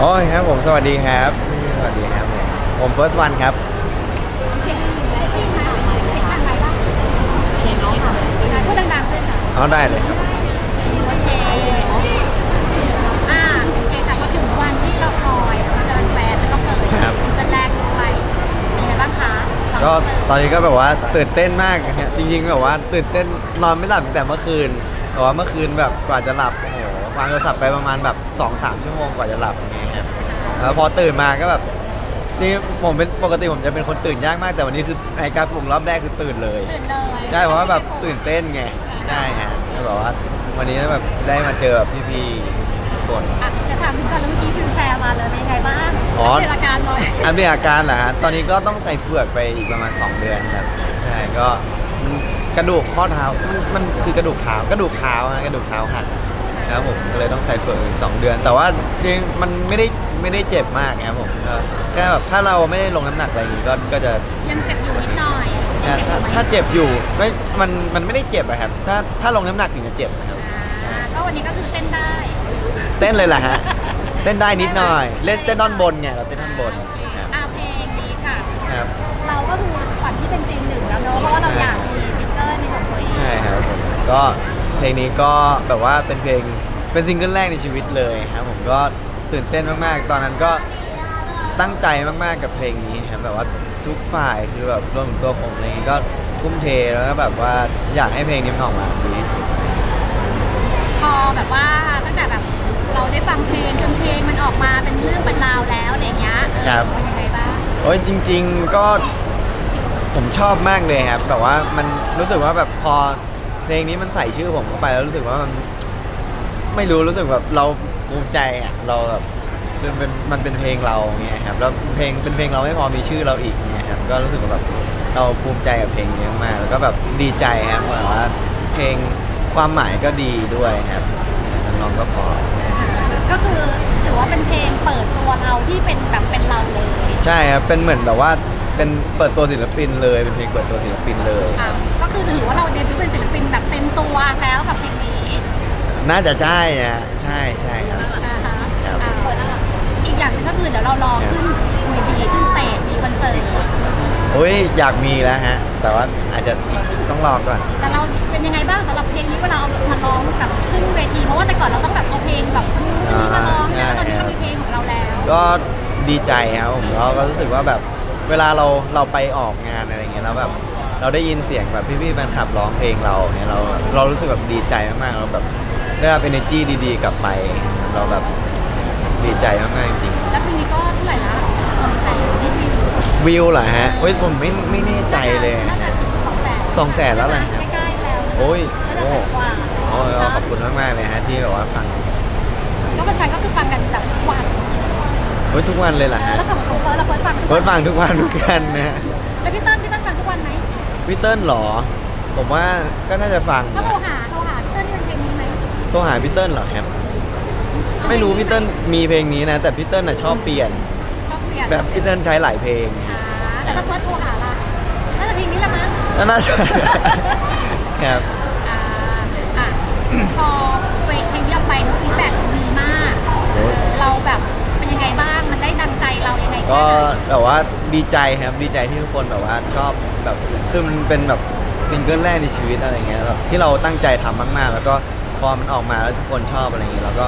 โอ้ยครับผมสวัสดีครับ สวัสดีครับผมผม first one ครับ เสียงเสียงดังไหมบ้างเสียงน้องค่ะพูดดังๆด้วยค่ะเอาได้เลยครับ โอเคอ่าโอเคค่ะมาถึงวันที่เราคอยเราเจอแฟนแล้วก็เปิดซิงเกิลแรกด้วยเป็นไงบ้างคะก็ตอนนี้ก็แบบว่าตื่นเต้นมากนะฮะจริงๆแบบว่าตื่นเต้นนอนไม่หลับตั้งแต่เมื่อคืนแต่ว่าเมื่อคืนแบบกว่าจะหลับโอ้โห วางโทรศัพท์ไปประมาณแบบ2อสชั่วโมงกว่าจะหลับอย่างเงี้ยครับแล้วพอตื่นมาก็แบบนี่ผมเป็นปกติผมจะเป็นคนตื่นยากมากแต่วันนี้คือในการปลุกรอบแรกคือตื่นเลยตื่นเลยใช่เพราะว่าแบบตื่นเต้นไงใช่ฮะแล้วแบบว่าวันนี้แบบได้มาเจอแบบพี่ๆทุกคน อะจะถามถึงก่อนแล้วเมื่อกี้ฟิวแชร์มาเลยเป็นยังไงบ้างอ๋อ เกิดอาการเลยอัปเดตอาการเหรอฮะ ตอนนี้ก็ต้องใส่เฟือกไปอีกประมาณ 2 เดือนครับ ใช่ ก็มันกระดูกข้อเท้า มันมันคือกระดูกเท้ากระดูกเท้าฮะ กระดูกเท้าหักนะ ครับผมก็เลยต้องใส่เฟือกอีก2เดือน แต่ว่าจริงมันไม่ได้ไม่ได้เจ็บมากครับผมก็แค่แบบถ้าเราไม่ได้ลงน้ำหนักอะไรอย่างงี้ก็ก็จะ ยังเจ็บอยู่นิดหน่อยยังถ้าไหมถ้าเจ็บอยู่ไม่มันมันไม่ได้เจ็บอะครับ ถ้าถ้าลงน้ำหนักถึงจะเจ็บนะครับ อ่าก็วันนี้ก็คือเต้นได้เต้นเลยแหละฮะ เต้นได้นิดหน่อย เล่นเต้นด้านบนไงเราเต้นด้านบนครับอ่าเพลงนี้ค่ะ ครับ เราก็คือฝันที่เป็นจริงหนึ่งแล้วเนอะเพราะว่าเราอยากมีซิงเกิลในของตัวเอง ใช่ครับผมก็ เพลงนี้ก็แบบว่าเป็นเพลงเป็นซิงเกิลแรกในชีวิตเลยครับผมก็ตื่นเต้นมากๆ ตอนนั้นก็ตั้งใจมากๆกับเพลงนี้ครับแบบว่าทุกฝ่ายคือแบบรวมถึงตัวผมอะไรอย่างงี้ก็ทุ่มเทแล้วก็แบบว่าอยากให้เพลงนี้มันออกมาดีที่สุด พอแบบว่าตั้งแต่แบบเราได้ฟังเพลงจนเพลงมันออกมาเป็นเรื่องเป็นราวแล้วอะไรเงี้ยเออเป็นยังไงบ้างโอ้ยจริง ๆก็ผมชอบมากเลยครับแบบว่ามันรู้สึกว่าแบบพอ เพลงนี้มันใส่ชื่อผมเข้าไปแล้วรู้สึกว่ามันไม่รู้รู้สึกแบบเราภูมิใจอะเราแบบคือเป็นมันเป็นเพลงเราเงี้ยครับแล้วเพลงเป็นเพลงเราไม่พอมีชื่อเราอีกเงี้ยครับก็รู้สึกว่าแบบเราภูมิใจกับเพลงนี้มากๆแล้วก็แบบดีใจครับแบบว่าเพลงความหมายก็ดีด้วยครับน้องๆก็พอก็คือถือว่าเป็นเพลงเปิดตัวเราที่เป็นแบบเป็นเราเลย ใช่ครับเป็นเหมือนแบบว่า เป็นเปิดตัวศิลปินเลย เป็นเพลงเปิดตัวศิลปินเลย อะก็คือถือว่าเราเดบิวต์เป็นศิลปินแบบเต็มตัวแล้วกับเพลงนี้น่าจะใช่นะใช่ใช่ครับ อ่าฮะครับ อ่าอีกอย่างหนึงก็คือเดี๋ยวเรารอขึ้นเวทีขึ้นสเตจมีคอนเสิร์ตโอ้ยอยากมีแล้วฮะ แต่ว่าอาจจะอีกต้องรอก่อน แต่เราเป็นยังไงบ้างสำหรับเพลงนี้เวลาเอามาร้องแบบขึ้นเวทีเพราะว่าแต่ก่อนเราต้องแบบเอาเพลงแบบนู้นมาร้องนะตอนนี้เรามีเพลงของเราแล้ว ก็ดีใจครับผมเราก็รู้สึกว่าแบบ เวลาเราเราไปออกงานอะไรเงี้ยแล้วแบบเราได้ยินเสียงแบบพี่ๆแฟนคลับร้องเพลงเราเนี่ยเราเรารู้สึกแบบดีใจมากๆเราแบบได้รับ energy ดีๆ กลับไป เราแบบดีใจมากๆจริงแล้วเพลงนี้ก็เท่าไหร่ละสองแสนนิดนึงๆวิวเหรอฮะเฮ้ยผมไม่ไม่แน่ใจเลยน่าจะสองแสนสองแสนแล้วเหรอครับใกล้ๆแล้วโอ้ยน่าจะโอ้ แสนกว่าโอ้ยขอบคุณมากๆเลยฮะที่แบบว่าฟังก็เป็นแฟนก็คือฟังกันแบบทุกวันโอ้ยทุกวันเลยเหรอฮะแล้วของ ของเฟิร์สเราเฟิร์สฟังทุกเพิวัร์ดฟังทุกวันเหมือนกันนะฮะแล้วพี่เติ้ลพี่เติ้ลฟังทุกวันไหมพี่เติ้ลเหรอ ผมว่าก็น่าจะฟังถ้านะโทรหาโทรหาพี่เติ้ลนี่เป็นเพลงนี้ไหมโทรหาพี่เติ้ลเหรอครับ ไม่รู้พี่เติ้ลมีเพลงนี้นะ แต่พี่เติ้ลน่ะชอบเปลี่ยน ชอบเปลี่ยนแบบพี่เติ้ลใช้หลายเพลงอ่าแต่ถ้าเฟิร์สโทรหาล่ะน่าจะเพลงนี้ละมั้งแล้วน่าจะ ครับ อ่าอะพอ ก็แค่ไหนแบบว่าดีใจครับดีใจที่ทุกคนแบบว่าชอบแบบคือมันเป็นแบบซิงเกิลแรกในชีวิตอะไรเงี้ยแบบที่เราตั้งใจทำมาก ๆ แล้วก็พอมันออกมาแล้วทุกคนชอบอะไรเงี้ยเราก็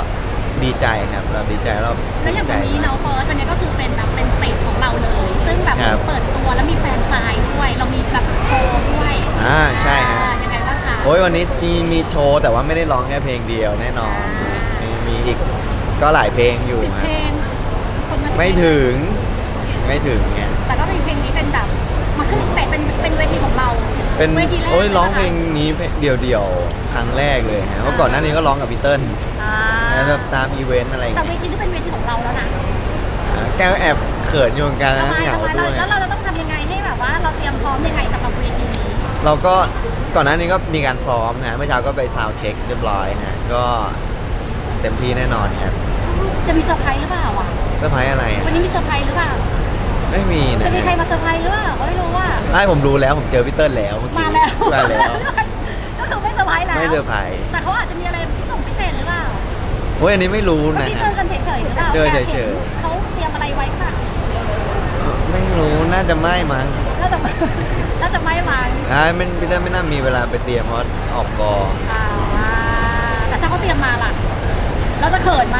ดีใจครับเราดีใจเราแล้วอย่างใจวันนี้เนาะเฟิร์สวันนี้ก็คือเป็นแบบเป็นสเตจของเราเลย ซึ่งแบบครับเปิดตัวแล้วมีแฟนซายด้วย เรามีแบบโชว์ด้วยอ่าใช่ฮะอ่ายังไงบ้างคะโอ้ยวันนี้มีมีโชว์แต่ว่าไม่ได้ร้องแค่เพลงเดียวแน่นอนมีมีอีกก็หลายเพลงอยู่สิบฮะเพลงคนาสิบไม่ถึง ไม่ถึงไงแต่ก็เป็นเพลงนี้เป็นแบบมาขึ้นสเตจเป็นเป็นเวทีของเราเป็นเวทีแรกโอ้ยร้องเพลงยนะคะนี้เดี่ยวเดี่ยวๆครั้งแรกเลยฮะเพราะก่อนหน้านี้ก็ร้องกับพี่เติ้ลอ่าแล้วแบบตามอีเวนต์อะไรอย่างแต่เวเงี้ยทีนี้เป็นเวทีของเราแล้วนะอ่าแก้วแอบเขินอยู่เหมือนกันนะทำไมเหงาทำไมด้วย แล้วเราจะต้องทำยังไงให้แบบว่า เราเตรียมพร้อมยังไงสำหรับเวทีนี้เราก็ก่อนหน้านี้ก็มีการซ้อมนะเมื่อเช้าก็ไปซาวด์เช็คเรียบร้อยฮะก็เต็มที่แน่นอนครับจะมีเซอร์ไพรส์หรือเปล่าวะเซอร์ไพรส์อะไรอะวันนี้มีเซอร์ไพรส์หรือเปล่า ไม่มีนะจะมีใครมาเซอร์ไพรส์หรือเปล่าก็ไม่รู้ว่าได้ผมรู้แล้วผมเจอพี่เติ้ลแล้วเมื่อกี้มาแล้วมาแล้ว ก็คือไม่เซอร์ไพรส์แล้วไม่เซอร์ไพรส์ แต่เขาอาจจะมีอะไรพิเศษพิเศษหรือเปล่าโอ้ยอันนี้ไม่รู้เมื่อนะกี้คเจรับอกันเฉยๆหรือเปล่าเจอเฉยๆแอบห็นเขาเตรียมอะไรไว้ค่ะไม่รู้น่าจะไม่มั้งน่าจะน่าจะไม่มาอ่าไม่พี่เต้นไม่น่ามีเวลาไปเตรียมเพราะออกกองอ่าแต่ถ้าเขาเตรียมมาล่ะ เราจะเขินไหม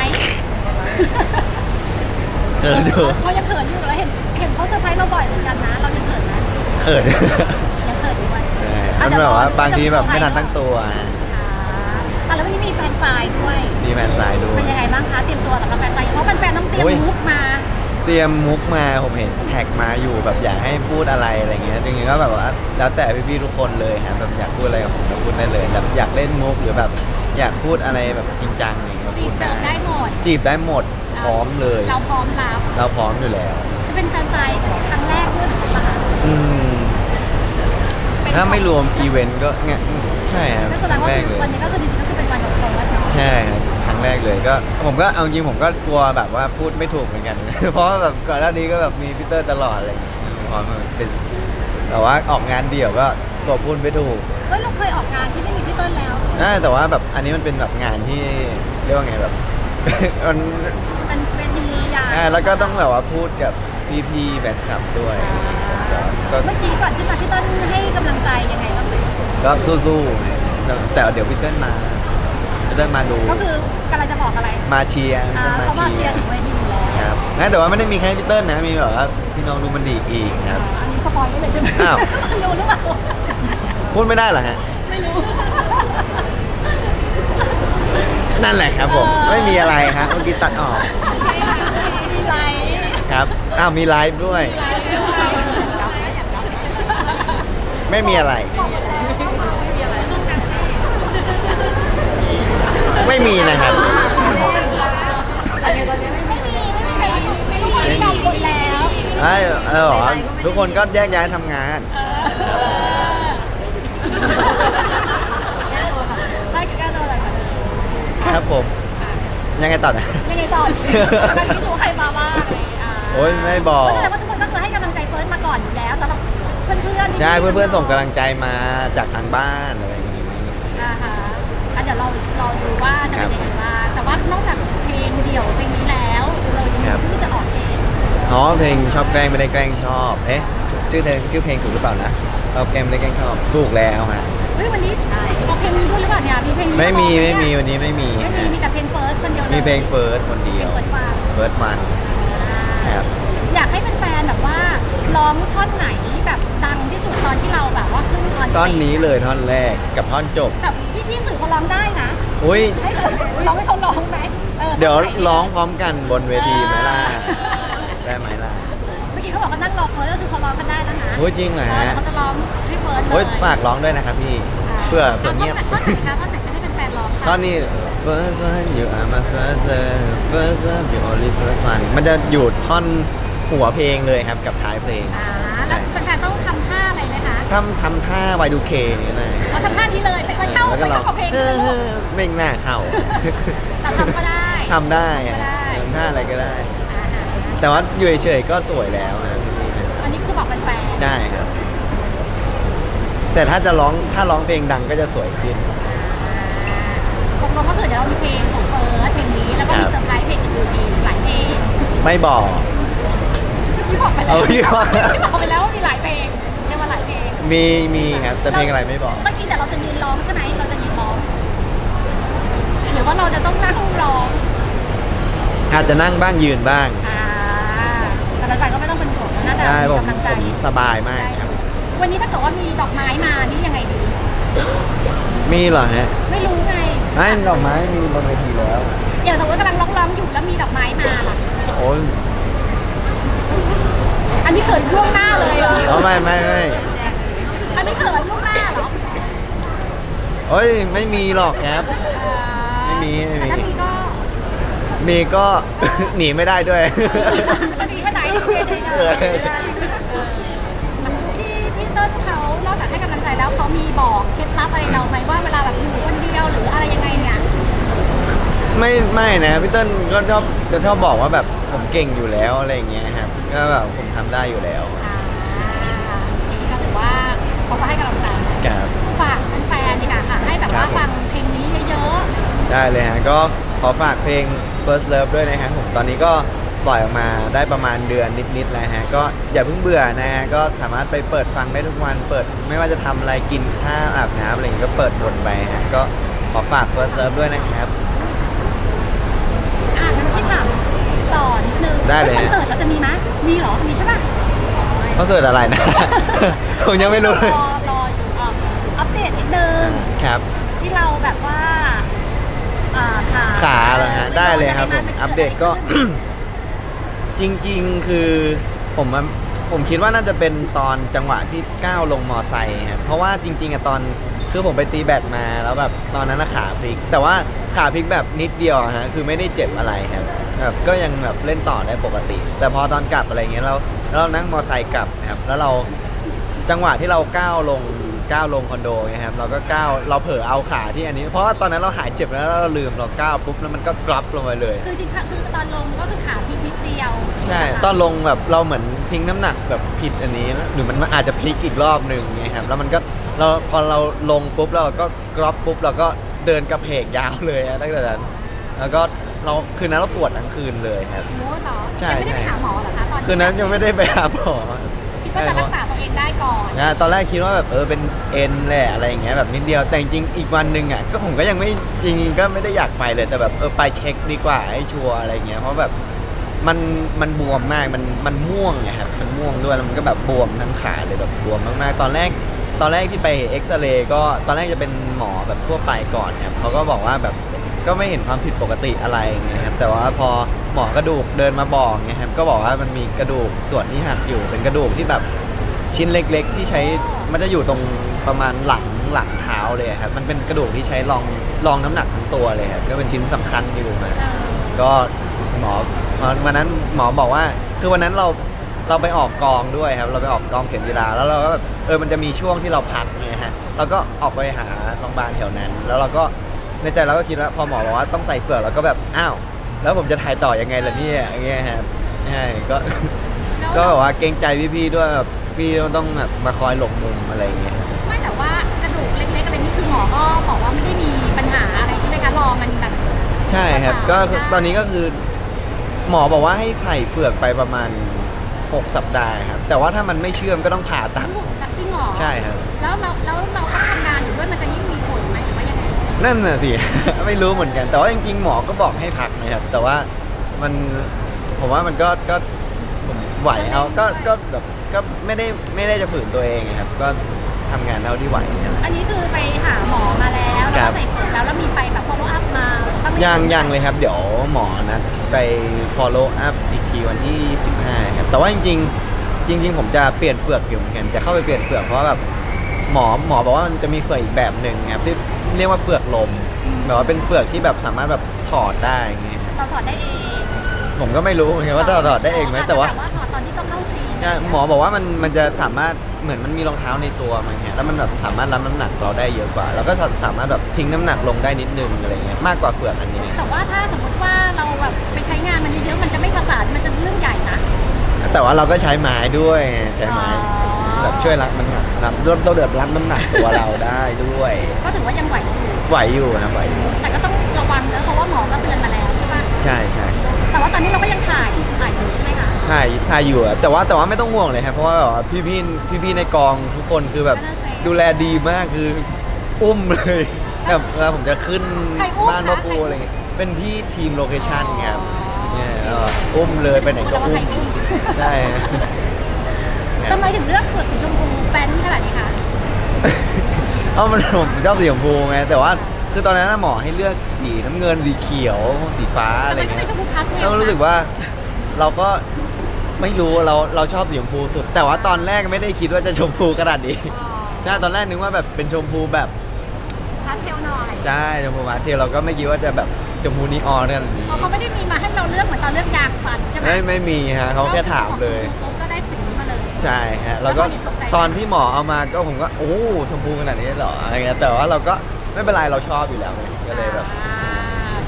เขินดูเรายังเขินอยู่เราเห็นเห็นเขาเซอร์ไพรส์เราบ่อยเหมือนกันนะเรายังเขินไหมเขินยังเขินด้วยใช่อะมันเดี๋ยวแบบว่ารอดูบางทีแบบไม่ทันจะมีตั้งตัวฮะอ่าอะแล้ววันนี้มีแฟนซายด้วยดีแมนสายดูเป็นยังไงบ้างคะเตรียมตัวสำหรับแฟนซายเพราะแฟนๆต้องเตรียมโอ้ยมุกมาเตรียมมุกมาผมเห็นแท็กมาอยู่แบบอยากให้พูดอะไรอะไรเงี้ยจริงๆก็แบบว่าแล้วแต่พี่ๆทุกคนเลยครับแบบอยากพูดอะไรกับผมก็พูดได้เลยแบบอยากเล่นมุกหรือแบบ อยากพูดอะไรแบบจริงจังอะไรเงี้ยจีพูบดเจอได้หมด จีบได้หมดพร้อมเลย เราพร้อมรับเราพร้อมอยู่แล้ว จะเป็นแฟนซายครั้งแรกด้วยหรือเปล่าคะอืม เป็นถ้าไม่รวมอีเวนต์ก็เนี่ยใช่ครับก็แสคดรั้งงว่าแรกเลย วันนี้ก็คือจริงๆก็คือเป็นวันของโฟร์เนาะใช่ครับครั้งแรกเลยก็ผมก็เอาจริงผมก็กลัวแบบว่าพูดไม่ถูกเหมือนกัน เพราะว่าแบบก่อนหน้านี้ก็แบบมีพีเตอร์ตลอดอะไรอย่างเงี้ยพอมันเป็นแต่ว่าออกงานเดี่ยวก็กลัวพูดไม่ถูก เฮ้ยเราเคยออกงานที่ไม่มีพี่เติ้ลแล้วนะแต่ว่าแบบอันนี้มันเป็นแบบงานที่เรียกว่าไงแบบ มันมันเป็นทีใหญ่อ่าแล้วก็ต้องแบบว่าพูดกับพี่ๆแฟนคลับด้วยก็เมื่อกี้ก่อนที่มาพี่เติ้ลให้กำลังใจยังไงบ้างไหมก็สู้ๆแต่เดี๋ยวพีเตอร์มาพีเตอร์มาดู ก็คือกำลังจะบอกอะไรมาเชียร์พีอ่าเตอร์มาเขามาเชีเชียยร์ร์ถึงเวทีอยู่แล้วครับนะแต่ว่าไม่ได้มีแค่พีเตอร์นะมีแบบว่าพี่น้องดูมันดีอีกครับอ่าอันนี้สปอยได้เลยใช่ไหมอ้าว รู้หรือเปล่าพูดไม่ได้เหรอฮะไม่ รู้ นั่นแหละครับผม เออ ไม่มีอะไรฮะเมื่อกี้ตัดออกมีไลฟ์ครับอ้าวมีไลฟ์ด้วย ไลฟ์ด้วยไม่มีอะไร ไม่มีนะครับ ไม่มีไม่มีกังวลแล้วไอ้เออเหรอทุกคนก็แยกย้ายทำงานเออ ไล่แก้โดนอะไรกันครับผม ยังไงต่อนะ ยังไงต่อดีกำลังคิดดูใครมาบ้างาโอ้ยไม่บอก แสดงว่าทุกคนก็คือให้กำลังใจเฟิร์สมาก่อนอยู่แล้วสำหรับเพื่อนๆใช่เพื่อนๆส่งกำลังใจมาจากทางบ้านอะไรอย่างงี้อ่าฮะอะเดี๋ยวเรารอดูว่าจะเป็นยังไงบ้างแต่ว่านอกจากเพลงเดี่ยวเพลงนี้แล้วเรายังมีที่จะออกเพลงอ๋อเพลงชอบแกล้งไม่ได้แกล้งชอบ เอ๊ะชื่อเพลงชื่อเพลงถูกหรือเปล่านะ ชอบแกล้งไม่ได้แกล้งชอบถูกแล้วฮะเฮ้ยวันนี้ออกเพลงนี้ด้วยหรือเปล่าเนี่ยมีเพลงนี้ไม่มีร้ไม่องหมีเนี่ยวันนี้ไม่มีไม่มีฮะมีแต่เพลงเฟิร์สคนเดียวลยมีเพลงเฟิร์สคนเดียวเฟิร์สฟังเฟิร์สมันครับอยากให้แฟนๆแบบว่าร้องท่อนไหนแบบดังที่สุดตอนที่เราแบบว่าขึ้นคอนเสิร์ตท่อนนี้เลยท่อนแรกกับท่อนจบแต่ที่ที่สื่อเขาร้องได้นะอุ้ยให้ร้องให้เขาร้องไหมออเดี๋ยวท่นไหนร้องพร้อมกันบนเวทีไหมล่ะได้ไหมล่ะเมื่อกี้เขาบอกว่านั่งรอเฟิร์สก็คือ เขาร้องกันได้แล้วนะโอ้ยจริงเหรอฮะ เขาจะร้องให้เฟิร์สเลยโอ้ยฝากร้องด้วยนะครับพี่ เพื่อเพื่อเงียบ ท่อนไหนคะท่อนไหนจะให้แฟนร้องคะตอนนี้ first one you are my first love first love you only first one มันจะอยู่ท่อนหัวเพลงเลยครับกับท้ายเพลงอ่าแล้วแฟนๆต้องทำท่าอะไรไหมคะทำทำท่า Y2K นี่นะเราทำท่านี้เลยไปเข้าไปเข้ากับเพลงเอเลยอลูกไม่น่าเข้าแต่ทำก็ได้ ทำได้ทำได้ ทำท่าอะไรก็ได้ แต่ว่าอยู่เฉยๆก็สวยแล้วนะ ได้ครับ แต่ถ้าจะร้องถ้าร้องเพลงดังก็จะสวยขึ้น ตกลงก็คือเดี๋ยวเรามีเพลงของเฟิร์สเพลงนี้แล้วก็มีครับเซอร์ไพรส์เพลงอื่นๆอีกหลายเพลงไม่บอก พี่บอกไปแล้วเอาพี่บอกพี่บอกไปแล้วว่ามีหลายเพลงเรียกว่าหลายเพลงมีมีครับ แต่เพลงอะไรไม่บอก เมื่อกี้แต่เราจะยืนร้องใช่ไหมเราจะยืนร้องหรือว่าเราจะต้องนั่งร้องอาจจะนั่งบ้างยืนบ้าง อ่าแต่แฟนๆก็ไม่ต้องเป็นห่วง น่าจะได้มีผมกำลังใจ ผมสบายมากครับ วันนี้ถ้าเกิดว่ามีดอกไม้มานี่ยังไงดี มีเหรอฮะไม่รู้ไงไอ้ดอกไม้มีบนเวทีแล้ว อย่างสมมติกำลังร้องๆอยู่แล้วมีดอกไม้มาล่ะ โอ้ยอันนี้เขินล่วงหน้าเลยเหรอเอาไม่ไม่ไม่อันนี้เขินล่วงหน้าเหรอโอ้ยไม่มีหรอกครับอ่าไม่มีไม่มี แต่ถ้ามีก็มีก็ หนีไม่ได้ด้วย จะมีแค่ไหนที่ เขินที่พี่เติ้ลเขานอกจากให้กำลังใจแล้วเขามีบอกเคล็ดลับอะไรเราไหมว่าเวลาแบบอยู่คนเดียวหรืออะไรยังไงเนี่ยไม่ไม่นะพี่เติ้ลก็ชอบจะชอบบอกว่าแบบผมเก่งอยู่แล้วอะไรอย่างเงี้ยครับก็แบบผมทำได้อยู่แล้วอ่านี่ก็ถือว่าเขาก็ให้กำลังใจ ครับ ฝากแฟนๆดีกว่าค่ะ ให้แบบว่าฟังเพลงนี้เยอะได้เลยฮะ ก็ขอฝากเพลง First Love ด้วยนะครับผมตอนนี้ก็ ปล่อยออกมาได้ประมาณเดือนนิดๆแล้วฮะก็อย่าเพิ่งเบื่อนะฮะก็สามารถไปเปิดฟังได้ทุกวัน เปิดไม่ว่าจะทำอะไรกินข้าวอาบน้ำอะไรอย่างงี้ก็เปิดวนไปฮะก็ขอฝาก First Love ด้วยนะครับ อะงั้นพี่ถามต่อนิดนึงได้เลย คอนเสิร์ตเราจะมีไหมมีเหรอ มีใช่ป่ะคอนเสิร์ตอะไรนะ ผมยังไม่รู้เลยรอรออยู่อะอัปเดตนิดนึง ครับ ที่เราแบบว่าอ่าขาขาเหรอฮะได้เลยครับผมนอัปเดตก็ จริงๆคือผมผมคิดว่าน่าจะเป็นตอนจังหวะที่ก้าวลงมอไซค์ครับเพราะว่าจริง ๆอะตอนคือผมไปตีแบดมาแล้วแบบตอนนั้นอะขาพลิก แต่ว่าขาพลิกแบบนิดเดียวอะฮะคือไม่ได้เจ็บอะไรครับแบบก็ยังแบบเล่นต่อได้ปกติ แต่พอตอนกลับอะไรเงี้ยเราเรานั่งมอไซค์กลับครับแล้วเราจังหวะที่เราก้าวลงก้าวลงคอนโดไงครับเราก็ก้าวเราเผลอเอาขาที่อันนี้ เพราะว่าตอนนั้นเราหายเจ็บแล้วเราลืมเราก้าวปุ๊บแล้วมันก็กรับลงไปเลย คือจริงๆคือตอนลงก็คือขาพลิกนิ ดเดียวใช่ตอนลงแบบเราเหมือนทิ้งน้ำหนักแบบผิดอันนี้หรือมันอาจจะพลิกอีกรอบหนึ่งไงครับแล้วมันก็เราพอเราลงปุ๊บแล้วเราก็กรอบปุ๊บเราก็เดินกระเพกยาวเลยอะตั้งแต่นั้นแล้วก็เราคืนนั้นเราปวดทั้งคืนเลยครับ โอ้เหรอใช่ ยังไม่ได้ไปหาหมอเหรอคะตอนคืนนั้นยังไม่ได้ไปหาหมอ คิดว่าจะรักษาตัวเองได้ก่อนนะตอนแรกคิดว่าแบบเออเป็นเอ็นแหละอะไรอย่างเงี้ยแบบนิดเดียวแต่จริงๆอีกวันหนึ่งอะก็ผมก็ยังไม่จริงๆก็ไม่ได้อยากไปเลยแต่แบบเออไปเช็คดีกว่าให้ชัวร์อะไรเงี้ยเพราะแบบ มันมันบวมมากมันมันม่วงไงครับมันม่วงด้วยแล้วมันก็แบบบวมทั้งขาเลยแบบบวมมากๆ ตอนแรกตอนแรกที่ไปเอ็กซเรย์ก็ตอนแรกจะเป็นหมอแบบทั่วไปก่อนครับเขาก็บอกว่าแบบก็ไม่เห็นความผิดปกติอะไรไงครับแต่ว่าพอหมอกระดูกเดินมาบอกไงครับก็บอกว่ามันมีกระดูกส่วนที่หักอยู่เป็นกระดูกที่แบบชิ้นเล็ก ๆ ที่ใช้มันจะอยู่ตรงประมาณหลังหลังเท้าเลยครับมันเป็นกระดูกที่ใช้รองรองน้ำหนักทั้งตัวเลยครับก็เป็นชิ้นสำคัญอยู่นะก็หมอ วันนั้นหมอบอกว่า คือวันนั้นเราเราไปออกกองด้วยครับ เราไปออกกองเข็มยีราแล้วเราก็แบบเออมันจะมีช่วงที่เราพักไงฮะเราก็ออกไปหาโรงพยาบาลแถวนั้น แล้วเราก็ในใจเราก็คิดว่าพอหมอบอกว่าต้องใส่เฟือกเราก็แบบอ้าวแล้วผมจะถ่ายต่อยังไงล่ะเนี่ยอย่างเงี้ยครับใช่ก็แล้วก็แบบว่าเกรงใจพี่ๆด้วยแบบพี่ต้องแบบมาคอยหลบมุมอะไรอย่างเงี้ยไม่แต่ว่ากระดูกเล็กๆอะไรนี่คือหมอก็บอกว่าไม่ได้มีปัญหาอะไรใช่ไหมคะรอมันแบบใช่ครับรักษาก็ได้ตอนนี้ก็คือ หมอบอกว่าให้ใส่เฟือกไปประมาณ 6 สัปดาห์ครับ แต่ว่าถ้ามันไม่เชื่อมก็ต้องผ่าตัด จริงเหรอใช่ครับ แล้วเราแล้วเราต้องทำงานอยู่ด้วยมันจะยิ่งมีผลไหมหรือว่ายังไงนั่นน่ะสิ ไม่รู้เหมือนกัน แต่ว่าจริงๆหมอก็บอกให้พักนะครับ แต่ว่ามันผมว่ามันก็ก็ผมไหวเอาก็ก็แบบก็ไม่ได้ไม่ได้จะฝืนตัวเองครับ ก็ทำงานเท่าที่ไหวเนี่ยแหละ อันนี้คือไปหาหมอมาแล้วแล้วครัก็บ ใส่ถุงแล้วแล้วมีไปแบบ follow up มาต้องมี ยังยังเลยครับ เดี๋ยวหมอนะไป follow up อีกทีวันที่ 15 ครับ แต่ว่าจริง ๆ จริง ๆ ผมจะเปลี่ยนเฟือกอยู่เหมือนกันจะเข้าไปเปลี่ยนเฟือกเพราะว่าแบบหมอหมอบอกว่ามันจะมีเฟือกอีกแบบหนึ่งครับที่เรียกว่าเฟือกลมแบบว่าเป็นเฟือกที่แบบสามารถแบบถอดได้อย่างเงี้ยครับเราถอดได้เองผมก็ไม่รู้เหมือนกันว่าถอดถอดได้เองไหมแต่ว่าถอดตอนที่ต้องเข้าซีนเนี่ยหมอบอกว่ามันมันจะสามารถเหมือนมันมีรองเท้าในตัวมันเงี้ยแล้วมันแบบสามารถรับน้ำหนักเราได้เยอะกว่า แล้วก็สามารถแบบทิ้งน้ำหนักลงได้นิดนึงอะไรเงี้ยมากกว่าเฟือกอันนี้ แต่ว่าถ้าสมมติว่าเราแบบไปใช้งานมันเยอะๆมันจะไม่ประสานมันจะเรื่องใหญ่นะ แต่ว่าเราก็ใช้ไม้ด้วยใช้ไม้ อ๋อ แบบช่วยรับน้ำหนักรับรวบตัวเดือดรับน้ำหนักตัวเราได้ด้วย ก็ถือว่ายังไหวอยู่ไหวอยู่ครับไหวอยู่แต่ก็ต้องระวังเนอะเพราะว่าหมอก็เตือนมาแล้วใช่ปะใช่ใช่แต่ว่าตอนนี้เราก็ยังถ่ายถ่ายอยู่ใช่ไหมคะ ถ่ายถ่ายอยู่อะแต่ว่าแต่ว่าไม่ต้องห่วงเลยครับเพราะว่าแบบว่าพี่พี่พี่พี่ๆในกองทุกคนคือแบบดูแลดีมากคืออุ้มเลยแบบเวลาผมจะขึ้นบ้านพ่อครูอะไรเงี้ยเป็นพี่ทีมโลเคชั่นครับเนี่ยแล้วก็อุ้มเลยไปไหนก็แล้วว่าอุ้ใครมอุ้มใช่ ทำไมถึงเลือกขวดสีชมพูแป้นขนาดนี้คะ เอ้ามันผมชอบสีชมพูไงแต่ว่าคือตอนนั้นน่ะหมอให้เลือกสีน้ำเงินสีเขียวสีฟ้าอะไรทำไมเงี้ไม่ยชมพูพาสเทลแล้วรู้สึกว่าเราก็ ไม่รู้เราเราชอบสีชมพูสุด แต่ว่าตอนแรกไม่ได้คิดว่าจะชมพูขนาดนี้ใช่ตอนแรกนึกว่าแบบเป็นชมพูแบบพาสเทลหน่อยใช่ชมพูมาเทลเราก็ไม่คิดว่าจะแบบชมพูนีออนขนาดนี้อ๋อเขาไม่ได้มีมาให้เราเลือกเหมือนตอนเลือกยางฟันใช่ไหมไม่ไม่มีฮะเขาแค่ถามเลยปุ๊บก็ได้สีนี้มาเลยใช่ฮะแล้วก็แล้วพอเห็นตกใจไหมตอนที่หมอเอามาก็ผมก็โอ้ชมพูขนาดนี้เหรออะไรเงี้ยแต่ว่าเราก็ไม่เป็นไรเราชอบอยู่แล้วไงก็เลยแบบอ่า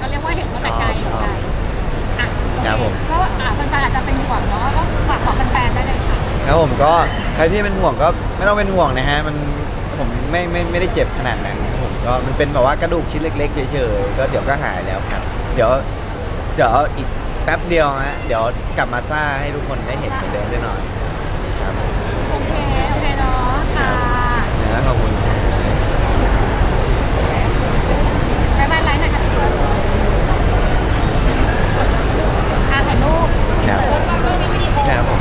ก็เรียกว่าเห็นว่าแต่ไกลชอบไกลอะ ครับผม ก็อะแฟนๆอาจจะเป็นห่วงเนาะก็ฝากบอกแฟนๆได้เลยค่ะครับผมก็ใครที่เป็นห่วงก็ไม่ต้องเป็นห่วงนะฮะมันผมไม่ไม่ไม่ได้เจ็บขนาดนั้นครับผมก็มันเป็นแบบว่ากระดูกชิ้นเล็กๆเฉยๆก็เดี๋ยวก็หายแล้วครับ เดี๋ยวดี๋ยวอีกแป๊บเดียวฮะเดี๋ยวกลับมาซ่าให้ทุกคนได้เห็นเหมือนเดิมแน่นอนครับโอเค โอเคเนาะค่ะ นะขอบคุณ ครับผม